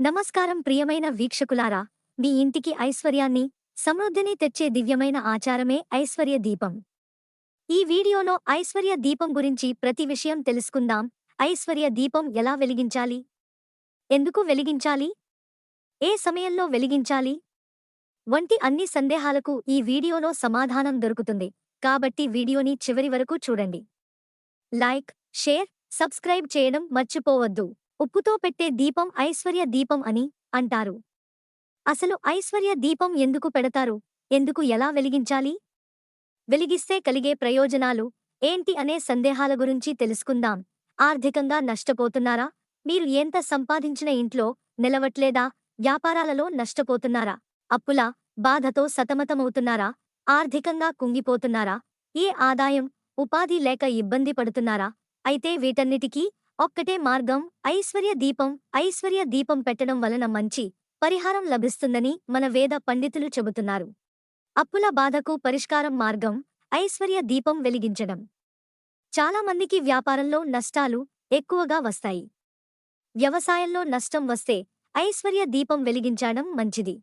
నమస్కారం ప్రియమైన వీక్షకులారా మీ ఇంటికి ఐశ్వర్యాన్ని సమృద్ధిని తెచ్చే దివ్యమైన ఆచారమే ఐశ్వర్య దీపం. ఈ వీడియోలో ఐశ్వర్య దీపం గురించి ప్రతి విషయం తెలుసుకుందాం. ఐశ్వర్య దీపం ఎలా వెలిగించాలి? ఎందుకు వెలిగించాలి? ఏ సమయంలో వెలిగించాలి? వంటి అన్ని సందేహాలకు ఈ వీడియోలో సమాధానం దొరుకుతుంది. కాబట్టి వీడియోని చివరి వరకు చూడండి. లైక్ షేర్ సబ్స్క్రైబ్ చేయడం మర్చిపోవద్దు. ఉప్పుతో పెట్టే దీపం ఐశ్వర్య దీపం అని అంటారు. అసలు ఐశ్వర్య దీపం ఎందుకు పెడతారు? ఎందుకు ఎలా వెలిగించాలి? వెలిగిస్తే కలిగే ప్రయోజనాలు ఏంటి అనే సందేహాల గురించి తెలుసుకుందాం. ఆర్థికంగా నష్టపోతున్నారా? మీరు ఎంత సంపాదించిన ఇంట్లో నిలవట్లేదా? వ్యాపారాలలో నష్టపోతున్నారా? అప్పుల బాధతో సతమతమవుతున్నారా? ఆర్థికంగా కుంగిపోతున్నారా? ఏ ఆదాయం ఉపాధి లేక ఇబ్బంది పడుతున్నారా? అయితే వీటన్నిటికీ ఒక్కటే మార్గం ఐశ్వర్య దీపం. ఐశ్వర్య దీపం పెట్టడం వలన మంచి పరిహారం లభిస్తుందని మన వేద పండితులు చెబుతున్నారు. అప్పుల బాధకు పరిష్కారం మార్గం ఐశ్వర్య దీపం వెలిగించడం. చాలామందికి వ్యాపారంలో నష్టాలు ఎక్కువగా వస్తాయి. వ్యవసాయంలో నష్టం వస్తే ఐశ్వర్య దీపం వెలిగించడం మంచిది.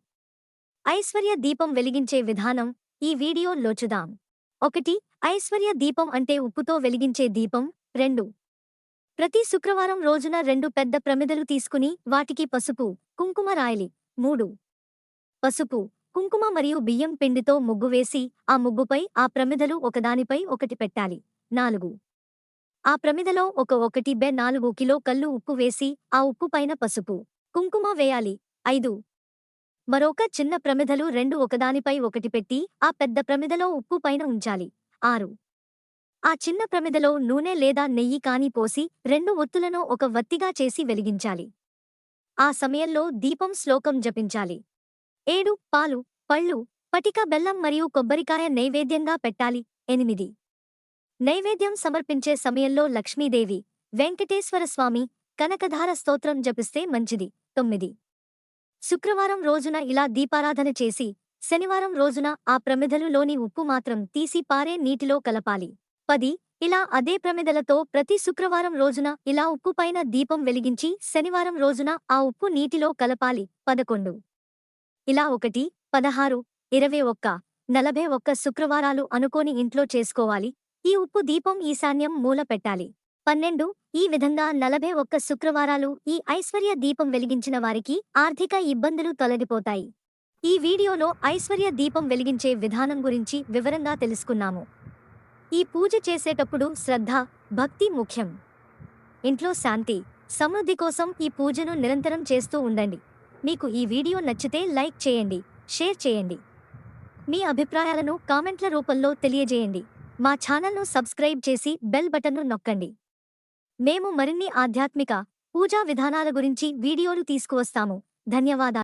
ఐశ్వర్య దీపం వెలిగించే విధానం ఈ వీడియో లోచుదాం ఒకటి ఐశ్వర్య దీపం అంటే ఉప్పుతో వెలిగించే దీపం. రెండు ప్రతి శుక్రవారం రోజున రెండు పెద్ద ప్రమిదలు తీసుకుని వాటికి పసుపు కుంకుమ రాయలి. మూడు. పసుపు కుంకుమ మరియు బియ్యం పిండితో ముగ్గు వేసి ఆ ముగ్గుపై ఆ ప్రమిదలు ఒకదానిపై ఒకటి పెట్టాలి. నాలుగు. ఆ ప్రమిదలో ఒక ఒకటి బె నాలుగు కిలో కల్లు ఉప్పు వేసి ఆ ఉప్పు పైన పసుపు కుంకుమ వేయాలి. ఐదు. మరొక చిన్న ప్రమిదలు రెండు ఒకదానిపై ఒకటి పెట్టి ఆ పెద్ద ప్రమిదలో ఉప్పు పైన ఉంచాలి. ఆరు. ఆ చిన్న ప్రమిదలో నూనె లేదా నెయ్యి కాని పోసి రెండు ఒత్తులను ఒక వత్తిగా చేసి వెలిగించాలి. ఆ సమయంలో దీపం శ్లోకం జపించాలి. ఏడు పాలు పళ్ళు పటిక బెల్లం మరియు కొబ్బరికాయ నైవేద్యంగా పెట్టాలి. ఎనిమిది. నైవేద్యం సమర్పించే సమయంలో లక్ష్మీదేవి వెంకటేశ్వర స్వామి కనకధార స్తోత్రం జపిస్తే మంచిది. తొమ్మిది. శుక్రవారం రోజున ఇలా దీపారాధన చేసి శనివారం రోజున ఆ ప్రమిదలులోని ఉప్పు మాత్రం తీసి పారే నీటిలో కలపాలి. పది ఇలా అదే ప్రమిదలతో ప్రతి శుక్రవారం రోజున ఇలా ఉప్పు పైన దీపం వెలిగించి శనివారం రోజున ఆ ఉప్పు నీటిలో కలపాలి. పదకొండు. ఇలా ఒకటి పదహారు ఇరవై ఒక్క నలభై ఒక్క శుక్రవారాలు అనుకోని ఇంట్లో చేసుకోవాలి. ఈ ఉప్పు దీపం ఈశాన్యం మూల పెట్టాలి. పన్నెండు ఈ విధంగా నలభై ఒక్క శుక్రవారాలు ఈ ఐశ్వర్య దీపం వెలిగించిన వారికి ఆర్థిక ఇబ్బందులు తొలగిపోతాయి. ఈ వీడియోలో ఐశ్వర్య దీపం వెలిగించే విధానం గురించి వివరంగా తెలుసుకున్నాము. ఈ పూజ చేసేటప్పుడు శ్రద్ధ భక్తి ముఖ్యం. ఇంట్లో శాంతి సమృద్ధి కోసం ఈ పూజను నిరంతరం చేస్తూ ఉండండి. మీకు ఈ వీడియో నచ్చితే లైక్ చేయండి షేర్ చేయండి. మీ అభిప్రాయాలను కామెంట్ల రూపంలో తెలియజేయండి. మా ఛానల్ను సబ్స్క్రైబ్ చేసి బెల్ బటన్ను నొక్కండి. మేము మరిన్ని ఆధ్యాత్మిక పూజా విధానాల గురించి వీడియోలు తీసుకువస్తాము. ధన్యవాదాలు.